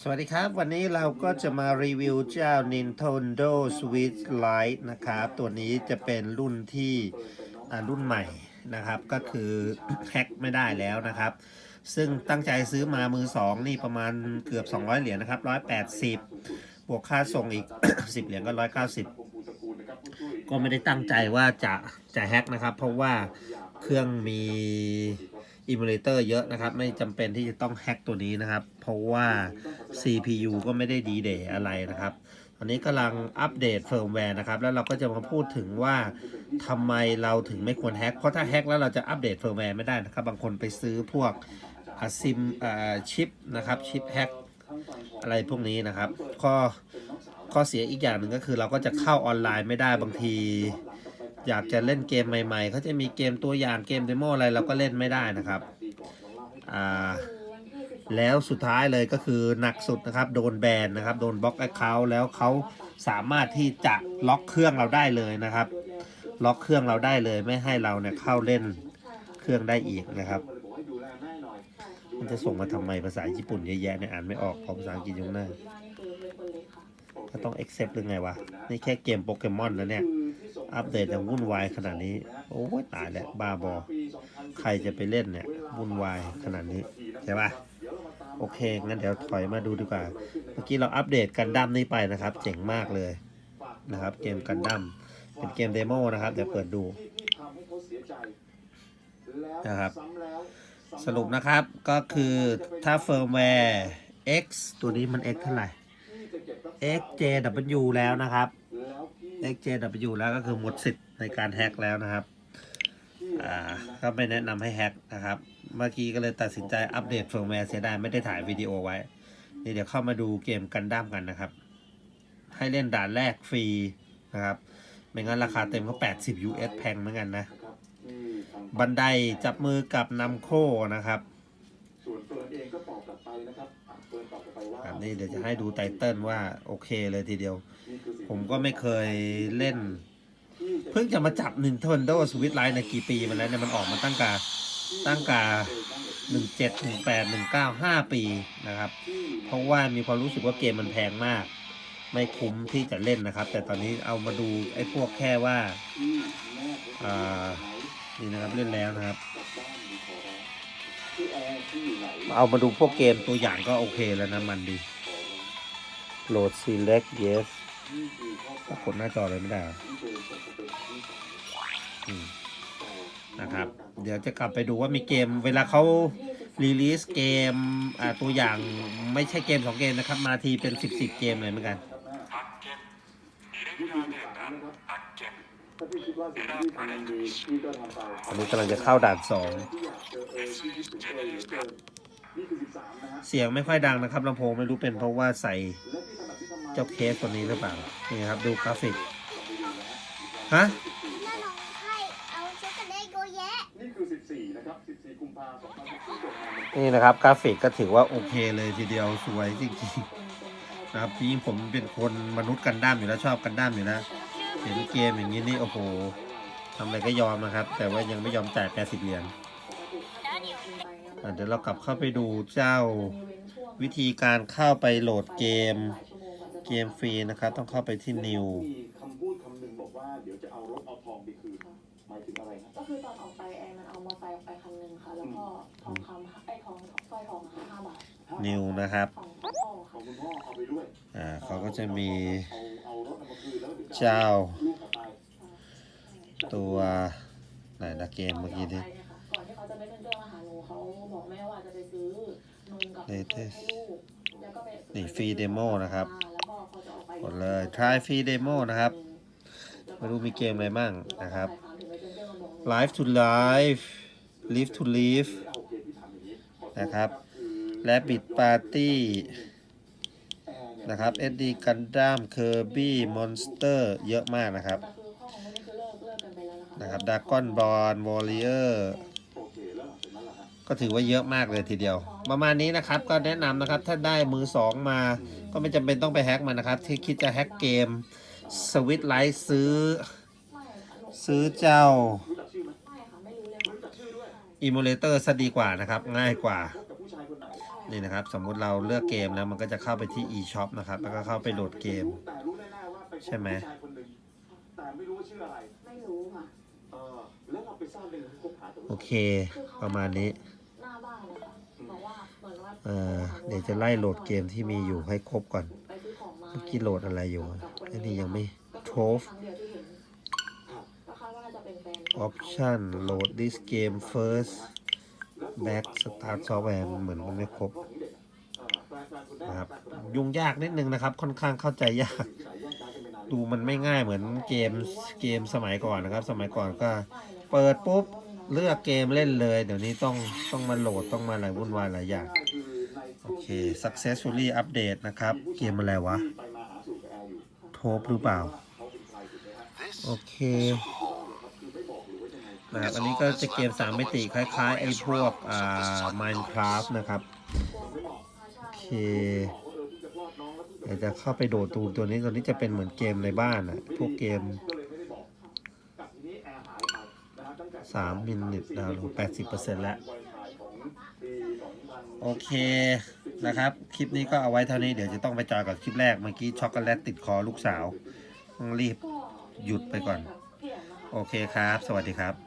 สวัสดีครับ วันนี้เราก็จะมารีวิวเจ้า Nintendo Switch Lite นะครับ ตัวนี้จะเป็นรุ่นที่รุ่นใหม่นะครับ ก็คือแฮ็กไม่ได้แล้วนะครับ ซึ่งตั้งใจซื้อมามือ 2 นี่ประมาณเกือบ 200 เหรียญนะครับ 180 บวกค่าส่งอีก 10 เหรียญก็ 190 ก็ไม่ได้ตั้งใจว่าจะจะแฮ็กนะครับ เพราะว่าเครื่องมี อิมูเลเตอร์เยอะนะครับ ไม่จำเป็นที่จะต้องแฮ็กตัวนี้นะครับ เพราะว่า CPU ก็ไม่ได้ดีเดย์อะไรนะครับ ตอนนี้กำลังอัปเดตเฟิร์มแวร์นะครับ แล้วเราก็จะมาพูดถึงว่าทำไมเราถึงไม่ควรแฮ็กเพราะถ้าแฮ็กแล้วเราจะอัปเดตเฟิร์มแวร์ไม่ได้นะครับ บางคนไปซื้อพวกอะซิมชิปนะครับชิปแฮ็กอะไรพวกนี้นะครับข้อข้อเสียอีกอย่างหนึ่งก็คือเราก็จะเข้าออนไลน์ไม่ได้บางที อยากจะเล่นเกมใหม่ๆเขาจะมีเกมตัวอย่างเกมเดโมอะไรเราก็เล่นไม่ได้นะครับอ่าแล้วสุดท้ายเลยก็คือหนักสุดนะครับ โดนแบนนะครับ โดนบล็อกแอคเคาท์แล้วเขาสามารถที่จะล็อกเครื่องเราได้เลยนะครับ ล็อกเครื่องเราได้เลยไม่ให้เราเนี่ยเข้าเล่นเครื่องได้อีกนะครับ มันจะส่งมาทำไมภาษาญี่ปุ่นเยอะแยะเนี่ยอ่านไม่ออกเพราะภาษาอังกฤษยู่ข้างหน้าก็ต้อง accept หรือไงวะ นี่แค่เกมโปเกมอนแล้วเนี่ย อัปเดตอย่างวุ่นวายขนาดนี้ โอ้ยตายแล้วบ้าบอ ใครจะไปเล่นเนี่ยวุ่นวายขนาดนี้ใช่ปะโอเค งั้นเดี๋ยวถอยมาดูดีกว่า เมื่อกี้เราอัปเดตกันดั้มนี้ไปนะครับ เจ๋งมากเลยนะครับ เกมกันดั้มเป็นเกมเดโมนะครับ เดี๋ยวเปิดดูนะครับ สรุปนะครับก็คือถ้าเฟิร์มแวร์ X ตัวนี้มัน X เท่าไหร่ XJW แล้วนะครับ XJW แล้วก็คือหมดสิทธิ์ในการแฮ็กแล้วนะครับอ่าก็ไม่แนะนำให้แฮ็กนะครับ เมื่อกี้ก็เลยตัดสินใจอัปเดตเฟิร์มแวร์เสียดายไม่ได้ถ่ายวิดีโอไว้นี่เดี๋ยวเข้ามาดูเกมกันดั้มกันนะครับ ให้เล่นด่านแรกฟรีนะครับ ไม่งั้นราคาเต็มก็ 80 US แพงเหมือนกันนะ บันไดจับมือกับนำโคนะครับ เฟิร์นเองก็ตอบกลับไปนะครับอะเฟิร์นตอบกลับไปว่าครับนี่เดี๋ยวจะให้ดูไตเติลว่าโอเคเลยทีเดียวนี่คือสิ่งผมก็ไม่เคยเล่นที่จะเพิ่งจะมาจับ Nintendo Switch Lite ในกี่ปีมาแล้วเนี่ยมันออกมาตั้งกาตั้งกาหนึ่งเจ็ดหนึ่งแปดหนึ่งเก้าห้าปีนะครับ เพราะว่ามีความรู้สึกว่าเกมมันแพงมาก ไม่คุ้มที่จะเล่นนะครับ แต่ตอนนี้เอามาดูไอ้พวกแค่ว่าที่แม่เขาอ่า นี่นะครับเล่นแล้วนะครับ เอามาดูพวกเกมตัวอย่างก็โอเคแล้วนะมันดีโหลด select yes นี่คือข้อควากดหน้าจอเลยไม่ได้นะครับ เดี๋ยวจะกลับไปดูว่ามีเกม เวลาเขารีลิสเกมอ่าตัวอย่างไม่ใช่เกมสองเกมนะครับ มาทีเป็นสิบสิบเกมเลยเหมือนกัน วิธีสามนะครับ ถ้าพี่คิดว่าสิ่งที่ทำมันดีพี่ก็ทำไปอันนี้กำลังจะเข้าด่านสอง ที่อยากเจอเออที่คิดถึงเออเหลือเกินนี่คือสิบสามนะฮะเสียงไม่ค่อยดังนะครับลำโพงไม่รู้เป็นเพราะว่าใส่และที่ถนัดที่ทำมาเจ้าเคสตัวนี้หรือเปล่า นี่ครับดูกราฟิก ฮะน่าลองให้เอาช็อกโกแลตโกแยะนี่คือ14นะครับ14กุมภาพันธ์2014จบมาเนี่ยนี่นะครับกราฟิกก็ถือว่าโอเคเลยทีเดียวสวยจริงๆนะครับพี่ผมเป็นคนมนุษย์กันด้ามอยู่แล้วชอบกันด้ามอยู่แล้ว เห็นเกมอย่างนี้นี่โอ้โหทำอะไรก็ยอมนะครับ แต่ว่ายังไม่ยอมจ่าย80เหรียญอะเดี๋ยวเรากลับเข้าไปดูเจ้าวิธีการเข้าไปโหลดเกม เกมฟรีนะครับ ต้องเข้าไปที่ New มีคำพูดคำหนึ่งบอกว่าเดี๋ยวจะเอารถเอาทองไปคืนหมายถึงอะไรนะก็คือตอนออกไปแอนมันเอามอเตอร์ไซค์ออกไปคันหนึ่งค่ะ แล้วก็ทองคำไอ้ทองสร้อยทองค่ะห้าบาท New นะครับของพ่อขอค่ะงคุณพ่อเอาไปด้วยอ่าเขาก็จะมีเอาเอารถเอามาคืนแล้ว เดี๋ยวจะเจ้าลูกออกไปตัวไหนนะเกมเมื่อกี้นี้ก่อนที่เขาจะไม่เป็นเรื่องมาหาหนูเขาบอกแม่ว่าจะไปซื้อนมกับ Latest ให้ลูกแล้วก็ไปนี่ฟรีเดโมนะครับแล้วก็พอจะออกไปกดเลย try free demo นะครับไม่รู้มีเกมอะไรบ้างนะครับ live to live live to live โอเคพี่ถามอย่างนี้ขอโทษนะครับคือ rabbit party แอร์เนะครับ SD Gundam Kirby Monster เยอะมากนะครับแต่คือข้อขอนนี่คือเลิกเลิกนไปแล้วนะครับ Dragon Ball Warrior โอลวหลังจากนั้นล่ะฮะก็ถือว่าเยอะมากเลยทีเดียว ประมาณนี้นะครับก็แนะนำนะครับถ้าได้มือสองมา ก็ไม่จำเป็นต้องไปแฮ็กมันนะครับ ที่คิดจะแฮ็กเกม Switch Lite ซื้อ ซื้อเจ้าอไหมไม่ค่ะไม่รู้เลยรู้จักชื่อด้วยอิมูเลเตอร์ซะดีกว่านะครับ ง่ายกว่า นไหนค่ะนี่นะครับสมมุติเราเลือกเกมแล้วมันก็จะเข้าไปที่ eShop นะครับ แล้วก็เข้าไปโหลดเกม แต่รู้แน่ๆว่าไปพบใช่ไหม ผู้ชายคนหนึ่งแต่ไม่รู้ว่าชื่ออะไรไม่รู้ค่ะ เออแล้วเราไปทราบได้ไงว่าคบหากับโอเค ประมาณนี้ หน้าบ้านนะคะบอกว่าเหมือนว่าเออเดี๋ยวจะไล่โหลดเกมที่มีอยู่ให้ครบก่อนไปซื้อของมาเมื่อกี้โหลดอะไรอยู่อะอันนี้ยังไม่ก็คือ Trove ครั้งเดียวที่เห็นก็คาดว่าน่าจะเป็นแฟน option load this game first back start software เหมือนมันไม่ครบนๆคนแรกนะครับยุ่งยากนิดนึงนะครับ ค่อนข้างเข้าใจยาก ดูมันไม่ง่ายเหมือนเกมเกมสมัยก่อนนะครับ สมัยก่อนก็ เปิดปุ๊บเลือกเกมเล่นเลย เดี๋ยวนี้ต้องต้องมาโหลดต้องมาอะไรวุ่นวายหลายอย่างโอเค successfully update นะครับ เกมอะไรวะที่ไปหาสู่กับแอร์อยู่โทบหรือเปล่า โอเค นะครับอันนี้ก็จะเกมสามมิติคล้ายๆไอ้พวกอ่า Minecraft นะครับ โอเคเดี๋ยวจะเข้าไปโดดตูนตัวนี้ตัวนี้จะเป็นเหมือนเกมในบ้านอะพวกเกมก็เลยไม่ได้บอกกับทีนี้แอร์หายไปนะฮะตั้งแต่สามมิลลิดาวน์โหลด80แล้ว โอเคนะครับ คลิปนี้ก็เอาไว้เท่านี้เดี๋ยวจะต้องไปจอยกับคลิปแรก เมื่อกี้ช็อกโกแลตติดคอลูกสาวต้องรีบหยุดไปก่อน โอเคครับ สวัสดีครับ